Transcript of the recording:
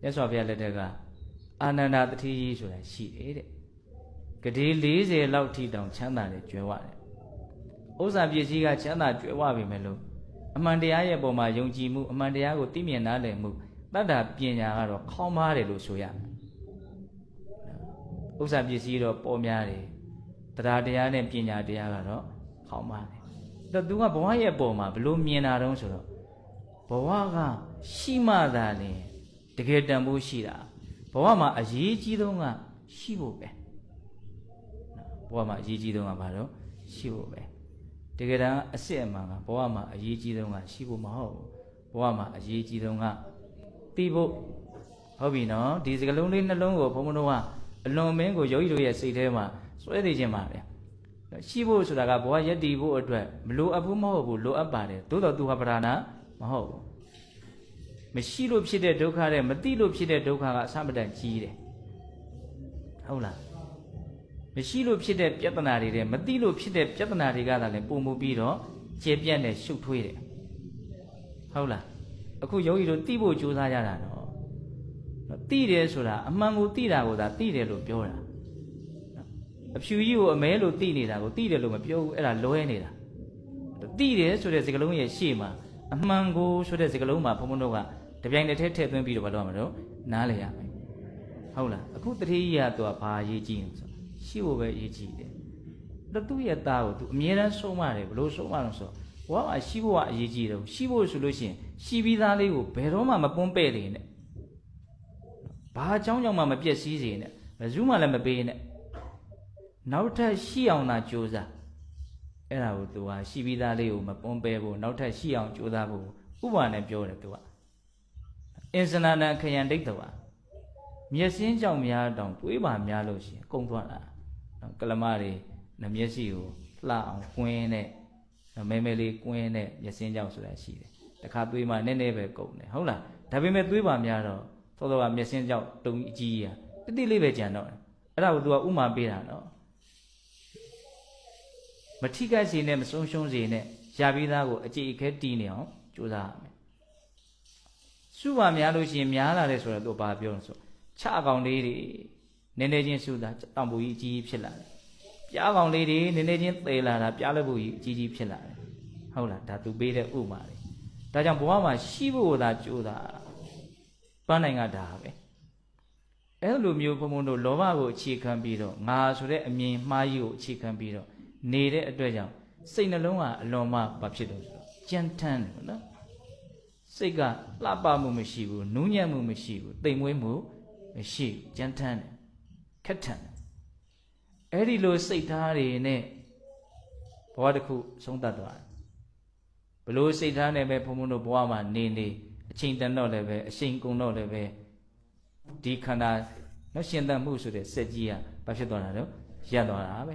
မြတ်စွာဘုရားလက်ထက်ကအာနန္ဒတတိကြီးဆိုတာရှိတယ်တဲ့ဂတိ40လောက်ထိတောင်ချမ်းသာတယ်ကြွယ်ဝတယ်ဥစ္စာပစ္စည်းကချမ်းသာကြွယ်ဝပြီမဲ့လို့အမှန်တရားရဲ့ပုံမှာယုံကြည်မှုအမှန်တရားကိုသိမြင်နားလည်မှုတတ္တာပညာကတော့ခေါင်းမားတယ်လို့ဆိုရမယ်ဥစ္စာပစ္စည်းတော့ပေါ်များတယ်တရားတရားနဲ့ပညာတရားကတော့ခေါင်းမားတယ်တော့သူကဘဝရဲ့ပုံမှာဘလို့မြင်တာတုံးဆိုတော့ဘဝကရှိမှသာလေတ ကယ်တန်ဖို့ရှိတာဘဝမှာအရေးကြီးဆုံးကရှိဖို့ပဲဘဝမှာအရေးကြီးဆုံးကဘာလို့ရှိဖို့ပဲတကယ်တမ်းအစစ်အမှန်ကဘဝမှာအရေးကြီးဆုံးကရှိဖို့မဟုတ်ဘူးဘဝမှာအရေးကြီးဆုံးကသိဖို့ဟုတ်ပြီနော်ဒီစကလုံးလေးနှလုံးကိုဘုံဘုံတို့ကအလွန်မင်းကိုယောဂီတို့ရဲ့စိတ်ထဲမှာစွဲသိခြင်းပါလေရှိဖို့ဆိုတာကဘဝယက်တည်ဖို့အတွက်မလိုအပ်ဘူးမဟုတ်ဘူးလိုအပ်ပါတယ်သို့တော်သူဟာပဓာနာမဟုတ်ဘူး မရှိလို့ဖြစ်တဲ့ဒုက္ခတဲ့မသိလို့ဖြစ်တဲ့ဒုက္ခကအဆမတန်ကြီးတယ်ဟုတ်လားမရှိလို့ဖြစ်တဲ့ပြဿနာတွေတဲ့မသိလို့ဖြစ်တဲ့ပြဿနာတွေကသာလဲပုံမှုပြီးတော့ကျေပြတ်နဲ့ရှုပ်ထွေးတယ်ဟုတ်လားအခုယောဂီတို့သိဖို့ကြိုးစားကြတာနော်သိတယ်ဆိုတာအမှန်ကိုသိတာကိုသာသိတယ်လို့ပြောတာအဖြူကြီးကိုအမဲလို့သိနေတာကိုသိတယ်လို့မပြောဘူးအဲ့ဒါလွဲနေတာသိတယ်ဆိုတဲ့စကားလုံးရဲ့ရှေ့မှာအမှန်ကိုဆိုတဲ့စကားလုံးမှာဘုံဘုံတို့က တပြိုင်တည်းထည့်သွင်းပြီးတော့ဘာလို့မလို့နားလည်ရမယ်ဟုတ်လားအခုတတိယကသူကဘာရေးကြည့်နေဆိုရှိဖို့ပဲရေးကြည့်တယ်တော့သူ့ရဲ့သားကိုသူအမြဲတမ်းဆုံးမတယ်ဘလို့ဆုံးမလို့ဆိုဘဝမှာရှိဖို့ကအရေးကြီးတယ်ရှိဖို့ဆိုလို့ရှိရင်ရှိပြီးသားလေးကိုဘယ်တော့မှမပွန်းပဲ့နေနဲ့ဘာအကြောင်းကြောင့်မှမပြည့်စည်စေနဲ့ဘယ်သူမှလည်းမပေးနဲ့နောက်ထပ်ရှိအောင်သာကြိုးစားအဲ့ဒါကိုသူကရှိပြီးသားလေးကိုမပွန်းပဲဖို့နောက်ထပ်ရှိအောင်ကြိုးစားဖို့ဥပမာနဲ့ပြောတယ်သူက အင်စနာနခယံဒိဋ္ဌဝါမျက်စင်းကြောင့်များတောင်တွေးပါများလို့ရှိရင်ကုံသွားတာနော်ကလမတွေနမျက်စိကိုလှအောင်ကွင်းနဲ့မဲမဲလေးကွင်းနဲ့မျက်စင်းကြောင့်ဆိုတာရှိတယ်တခါတွေးမှနည်းနည်းပဲကုံတယ်ဟုတ်လားဒါပေမဲ့တွေးပါများတော့သောတော်ကမျက်စင်းကြောင့်တုံအကြီးကြီးอ่ะတိတိလေးပဲကြံတော့တယ်အဲ့ဒါကို तू ကဥမာပေးတာနော်မထိခိုက်စေနဲ့မဆုံးရှုံးစေနဲ့ရပြီးသားကိုအကြည့်အခဲတီးနေအောင်ကြိုးစားရမယ် ် စုပါများလို့ရှိရင်များလာတယ်ဆိုတော့သူဘာပြောလဲဆိုချအကောင်လေးတွေနည်းနည်းချင်းစုတာတောင်ပူကြီးအကြီးကြီးဖြစ်လာတယ်ပြားကောင်လေးတွေနည်းနည်းချင်းသေလာတာပြားလက်ပူကြီးအကြီးကြီးဖြစ်လာတယ်ဟုတ်လားဒါသူပေးတဲ့ဥမာတွေဒါကြောင့်ဘဝမှာရှိဖို့သာကြိုးစားပန်းနိုင်ကဒါပဲအဲ့လိုမျိုးဘုံဘုံတို့လောဘကိုအခြေခံပြီးတော့ငါဆိုတဲ့အမြင်မှားကြီးကိုအခြေခံပြီးတော့နေတဲ့အတွက်ကြောင့်စိတ်နှလုံးကအလွန်မှဘာဖြစ်လို့ဆိုတော့ကြမ်းတမ်းတယ်နော် စိတ်ကလှပမှုမရှိဘူးနူးညံ့မှုမရှိဘူးတိမ်မွေးမှုမရှိဘူးကြမ်းတမ်းတယ်ခက်ထန်တယ်အဲ့ဒီလိုစိတ်ထားတွေနဲ့ဘဝတစ်ခုဆုံးသတ်သွားတယ်ဘလို့စိတ်ထားနဲ့ပဲဘုံဘုံတို့ဘဝမှာနေနေအချိန်တန်တော့လည်းပဲအချိန်ကုန်တော့လည်းပဲဒီခန္ဓာနော်ရှင်သန်မှုဆိုတဲ့စက်ကြီးကဘာဖြစ်သွားတာလဲရပ်သွားတာပဲ